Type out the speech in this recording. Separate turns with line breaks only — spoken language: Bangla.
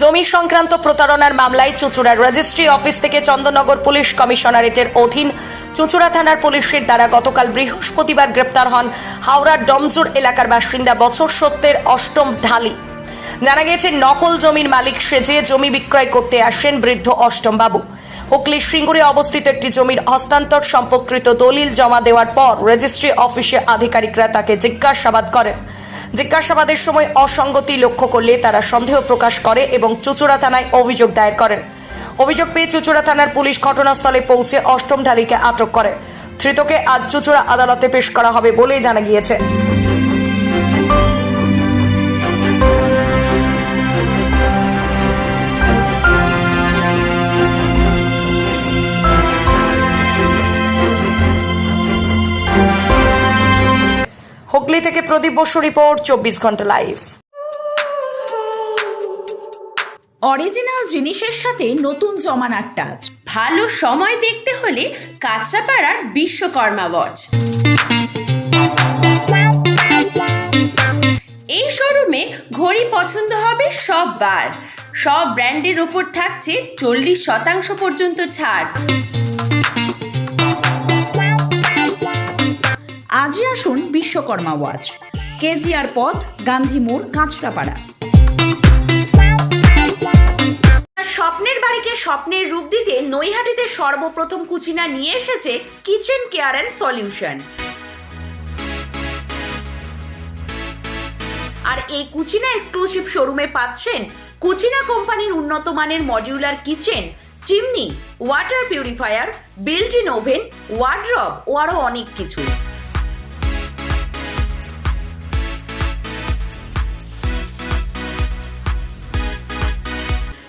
জমি সংক্রান্ত প্রতারণার মামলায় চুচুড়ার রেজিস্ট্রি অফিস থেকে চন্দননগর পুলিশ কমিশনারেটের অধীন চুচুড়া থানার পুলিশের দ্বারা গতকাল বৃহস্পতিবার গ্রেপ্তার হন হাওড়ার ডমজুর এলাকার বাসিন্দা বছর সত্যের অষ্টম ঢালি। জানা গেছে নকল জমির মালিক সেজে জমি বিক্রয় করতে আসেন বৃদ্ধ অষ্টম বাবু হুগলির সিঙ্গুরে অবস্থিত একটি জমির হস্তান্তর সম্পর্কিত দলিল জমা দেওয়ার পর রেজিস্ট্রি অফিসে আধিকারিকরা তাকে জিজ্ঞাসাবাদ করেন। জিজ্ঞাসাবাদের সময় অসঙ্গতি লক্ষ্য করলে তারা সন্দেহ প্রকাশ করে এবং চুচুড়া থানায় অভিযোগ দায়ের করেন। অভিযোগ পেয়ে চুচুড়া থানার পুলিশ ঘটনাস্থলে পৌঁছে অষ্টম ঢালিকে আটক করে। ধৃতকে আজ চুচুড়া আদালতে পেশ করা হবে বলেই জানা গিয়েছে। হুগলি থেকে প্রদীপ বসু রিপোর্ট, চব্বিশ ঘণ্টা লাইভ।
অরিজিনাল জিনিসের সাথে নতুন জমানার টাচ।
ভালো সময় দেখতে হলে কাঁচরাপাড়ার বিশ্বকর্মা ওয়াচ। এই শোরুমে ঘড়ি পছন্দ হবে সব বার সব ব্র্যান্ডের ওপর থাকছে চল্লিশ শতাংশ পর্যন্ত ছাড়।
আজই আসুন বিশ্বকর্মা ওয়াচ। কেজিআর পথ, গান্ধী মোড়, কাঁচরাপাড়া। স্বপ্নের বাড়িকে স্বপ্নের রূপ দিতে নৈহাটিতে সর্বপ্রথম কুচিনা নিয়ে এসেছে কিচেন কেয়ার অ্যান্ড সলিউশন। আর এই কুচিনা এক্সক্লুসিভ শোরুমে পাচ্ছেন কুচিনা কোম্পানির উন্নত মানের modular kitchen chimney water purifier built in oven wardrobe ও আরও অনেক কিছু।